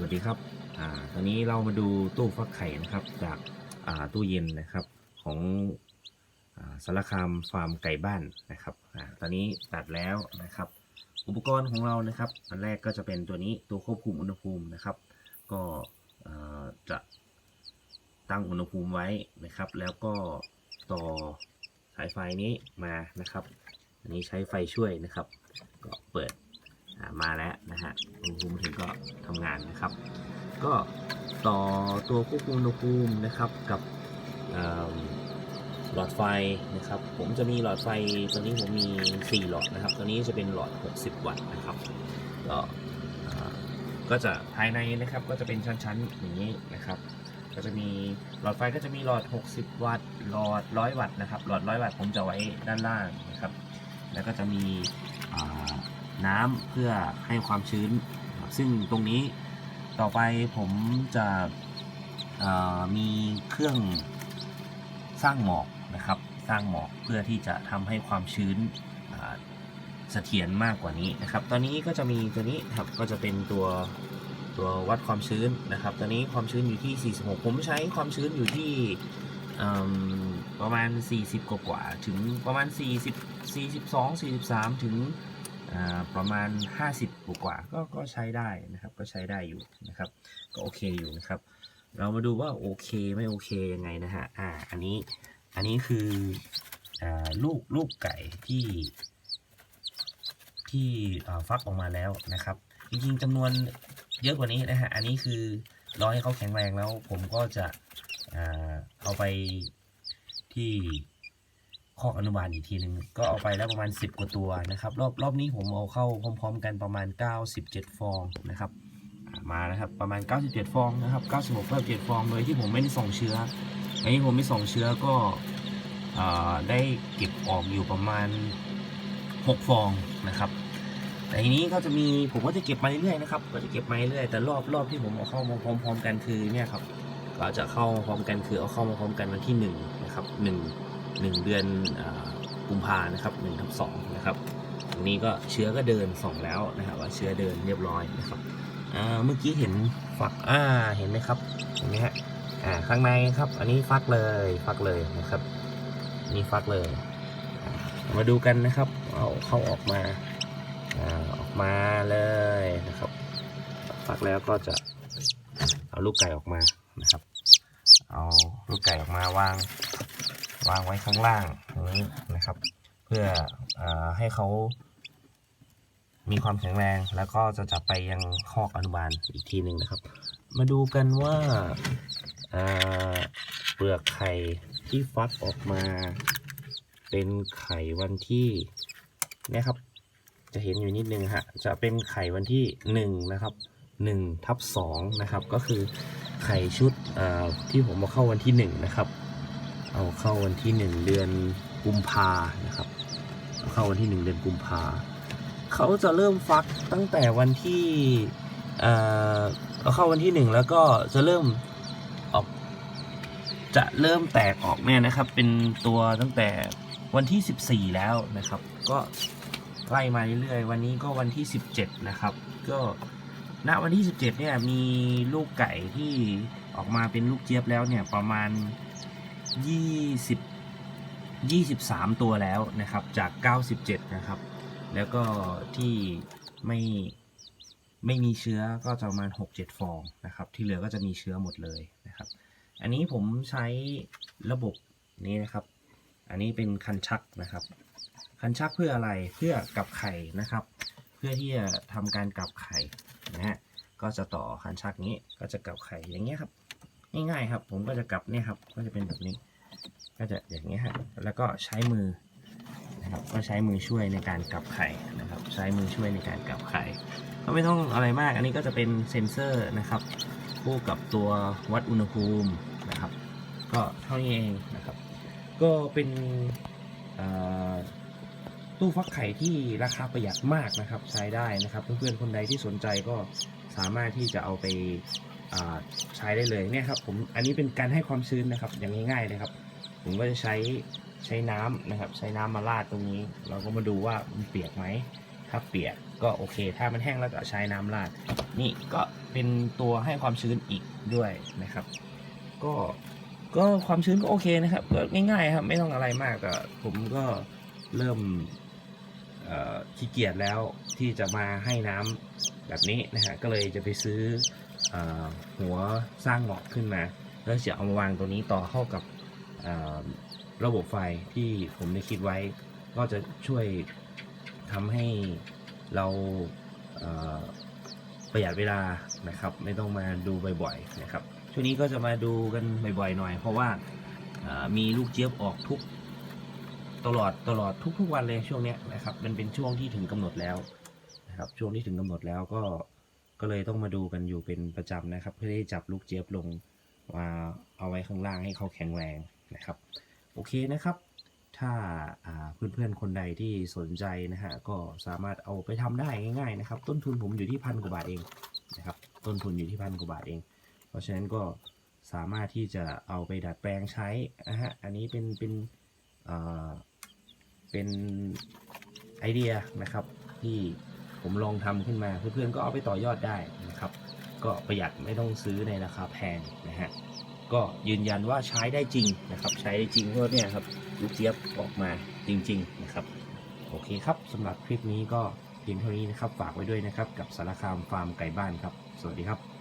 วัสดีครับ อ่า ตอนนี้เรามาดูตู้ฟักไข่นะครับ จากอ่าตู้เย็นนะครับของอ่าสารคามฟาร์มไก่บ้านนะครับ อ่า ตอนนี้ตัดแล้วนะครับ อุปกรณ์ของเรานะครับ อันแรกก็จะเป็นตัวนี้ตัวควบคุมอุณหภูมินะครับ ก็จะตั้งอุณหภูมิไว้นะครับ แล้วก็ต่อสายไฟนี้มานะครับ อันนี้ใช้ไฟช่วยนะครับ ก็เปิด มาแล้วนะฮะอุณหภูมิถึงก็ทำงานนะครับ ก็ต่อตัวควบคุมอุณหภูมินะครับกับหลอดไฟนะครับ ผมจะมีหลอดไฟตัวนี้ผมมี 4 หลอดนะครับตัวนี้จะเป็นหลอด 60 วัตต์นะครับก็ก็จะภายในนะครับก็จะเป็นชั้นๆอย่างนี้นะครับ ก็จะมีหลอดไฟก็จะมีหลอด 60 วัตต์หลอด 100 วัตต์นะครับหลอด 100 วัตต์ผมจะไว้ด้านล่างนะครับ แล้วก็จะมี น้ำเพื่อให้ความชื้น ซึ่งตรงนี้ต่อไปผมจะมีเครื่องสร้างหมอกนะครับ สร้างหมอกเพื่อที่จะทำให้ความชื้นเสถียรมากกว่านี้นะครับ ตอนนี้ก็จะมีตัวนี้ครับก็จะเป็นตัวตัววัดความชื้นนะครับ ตอนนี้ความชื้นอยู่ที่ 46 ผมใช้ความชื้นอยู่ที่ประมาณ 40 กว่ากว่าถึงประมาณ 40 42 43 ถึงอ่า ประมาณ 50กว่ากว่าก็ก็ใช้ได้นะครับ ก็ใช้ได้อยู่นะครับ ก็โอเคอยู่นะครับ เรามาดูว่าโอเคไม่โอเคยังไงนะฮะอ่าอันนี้อันนี้คืออ่าลูกลูกไก่ที่ที่ฟักออกมาแล้วนะครับ จริงๆจำนวนเยอะกว่านี้นะฮะอันนี้คือรอให้เขาแข็งแรงแล้ว ผมก็จะอเอาไปที่ คอกอนุบาลอีกทีหนึ่งก็เอาไปแล้วประมาณ 10 กว่าตัวนะครับ รอบรอบนี้ผมเอาเข้าพร้อม ๆ กันประมาณ 97 ฟองนะครับอ่ามานะครับประมาณ 97 ฟองนะครับ96 97ฟองโดยที่ผมไม่ได้ส่งเชื้ออันนี้ผมไม่ส่งเชื้อก็อได้เก็บออกอยู่ประมาณ 6 ฟองนะครับแต่ทีนี้ก็จะมีผมก็จะเก็บมาเรื่อยๆนะครับก็จะเก็บมาเรื่อยๆแต่รอบรอบที่ผมเอาเข้ามาพร้อม ๆ กันคือเนี่ยครับก็จะเข้าพร้อมกันคือเอาเข้ามาพร้อมกันวันที่หนึ่งนะครับห หนึ่งเดือนกุมภานะครับหนึ่งทับสองนะครับตรงนี้ก็เชื้อก็เดินส่องแล้วนะครับว่าเชื้อเดินเรียบร้อยนะครับเมื่อกี้เห็นฝักอ่าเห็นไหมครับเห็นไหมฮะอ่าข้างในครับ อันนี้ฟักเลยฟักเลยนะครับนี่ฟักเลยมาดูกันนะครับเอาเข้าออกมาอ่าออกมาเลยนะครับ ฟักแล้วก็จะเอาลูกไก่ออกมานะครับ เอาลูกไก่ออกมาวาง วางไว้ข้างล่างอย่างนี้นะครับ เพื่ออให้เขามีความแข็งแรงแล้วก็จะจับไปยังคอกอนุบาลอีกทีหนึ่งนะครับ มาดูกันว่าเอ่อเปลือกไข่ที่ฟักออกมา เป็นไข่วันที่เนี่ยครับ จะเห็นอยู่นิดนึงฮะจะเป็นไข่วันที่หนึ่งนะครับหนึ่งทับสองนะครับ ก็คือไข่ชุดที่ผมเอาเข้าวันที่หนึ่งนะครับ เอาเข้าวันที่หนึ่งเดือนกุมภานะครับเอาเข้าวันที่หนึ่งเดือนกุมภาเขาจะเริ่มฟักตั้งแต่วันที่เอ่อเอาเข้าวันที่หนึ่งแล้วก็จะเริ่มออกจะเริ่มแตกออกเนี่ยนะครับ เป็นตัวตั้งแต่วันที่ 14 แล้วนะครับ ก็ไล่มาเรื่อยๆวันนี้ก็วันที่ 17 นะครับ ก็ณวันที่ 17 เนี่ยมีลูกไก่ที่ออกมาเป็นลูกเจี๊ยบแล้วเนี่ยประมาณ 20 23 ตัวแล้วนะครับจาก 97 นะครับ แล้วก็ที่ไม่ไม่มีเชื้อก็จะประมาณ 6-7 ฟองนะครับ ที่เหลือก็จะมีเชื้อหมดเลยนะครับ อันนี้ผมใช้ระบบนี้นะครับ อันนี้เป็นคันชักนะครับ คันชักเพื่ออะไรเพื่อกับไข่นะครับ เพื่อที่จะทำการกลับไข่นะฮะก็จะต่อคันชักนี้ก็จะกลับไข่อย่างเงี้ยครับ ง่ายๆครับ ผมก็จะกลับเนี่ยครับ ก็จะเป็นแบบนี้ ก็จะอย่างเงี้ยฮะแล้วก็ใช้มือนะครับก็ใช้มือช่วยในการกลับไข่นะครับ ใช้มือช่วยในการกลับไข่ก็ไม่ต้องอะไรมาก อันนี้ก็จะเป็นเซ็นเซอร์นะครับ คู่กับตัววัดอุณหภูมินะครับ ก็เท่านี้เองนะครับ ก็เป็นตู้ฟักไข่ที่ราคาประหยัดมากนะครับ ใช้ได้นะครับ เพื่อนๆคนใดที่สนใจก็สามารถที่จะเอาไป ใช้ได้เลยเนี่ยครับผมอันนี้เป็นการให้ความชื้นนะครับ อย่างง่ายๆเลยครับ ผมก็จะใช้ใช้น้ำนะครับ ใช้น้ำมาราดตรงนี้ เราก็มาดูว่ามันเปียกไหมถ้าเปียกก็โอเค ถ้ามันแห้งแล้วก็ใช้น้ำราด นี่ก็เป็นตัวให้ความชื้นอีกด้วยนะครับ ก็ก็ความชื้นก็โอเคนะครับก็ง่ายๆครับไม่ต้องอะไรมากแต่ผมก็เริ่มขี้เกียจแล้วที่จะมาให้น้ำแบบนี้นะฮะก็เลยจะไปซื้อ หัวสร้างหงอกขึ้นมา แล้วจะเอามาวางตัวนี้ต่อเข้ากับระบบไฟที่ผมได้คิดไว้ ก็จะช่วยทำให้เราประหยัดเวลานะครับ ไม่ต้องมาดูบ่อยๆนะครับช่วงนี้ก็จะมาดูกันบ่อยๆหน่อย เพราะว่ามีลูกเจี๊ยบออกทุกตลอดตลอดทุกๆวันเลยช่วงนี้นะครับ มันเป็นช่วงที่ถึงกำหนดแล้วนะครับ ช่วงที่ถึงกำหนดแล้วก็ ก็เลยต้องมาดูกันอยู่เป็นประจำนะครับ เพื่อที่จะจับลูกเจี๊ยบลงมาเอาไว้ข้างล่างให้เขาแข็งแรงนะครับ โอเคนะครับ ถ้าเพื่อนๆคนใดที่สนใจนะฮะก็สามารถเอาไปทำได้ง่าย ๆ นะครับ ต้นทุนผมอยู่ที่พันกว่าบาทเองนะครับต้นทุนอยู่ที่พันกว่าบาทเอง เพราะฉะนั้นก็สามารถที่จะเอาไปดัดแปลงใช้นะฮะอันนี้เป็นเป็นเอ่อเป็นไอเดียนะครับที่ ผมลองทำขึ้นมาเพื่อนๆก็เอาไปต่อยอดได้นะครับ ก็ประหยัดไม่ต้องซื้อในราคาแพงนะฮะก็ยืนยันว่าใช้ได้จริงนะครับ ใช้ได้จริงเพราะเนี่ยครับลูกเจี๊ยบออกมาจริง ๆนะครับ โอเคครับสำหรับคลิปนี้ก็เพียงเท่านี้นะครับ ฝากไว้ด้วยนะครับ กับสารคามฟาร์มไก่บ้านครับ สวัสดีครับ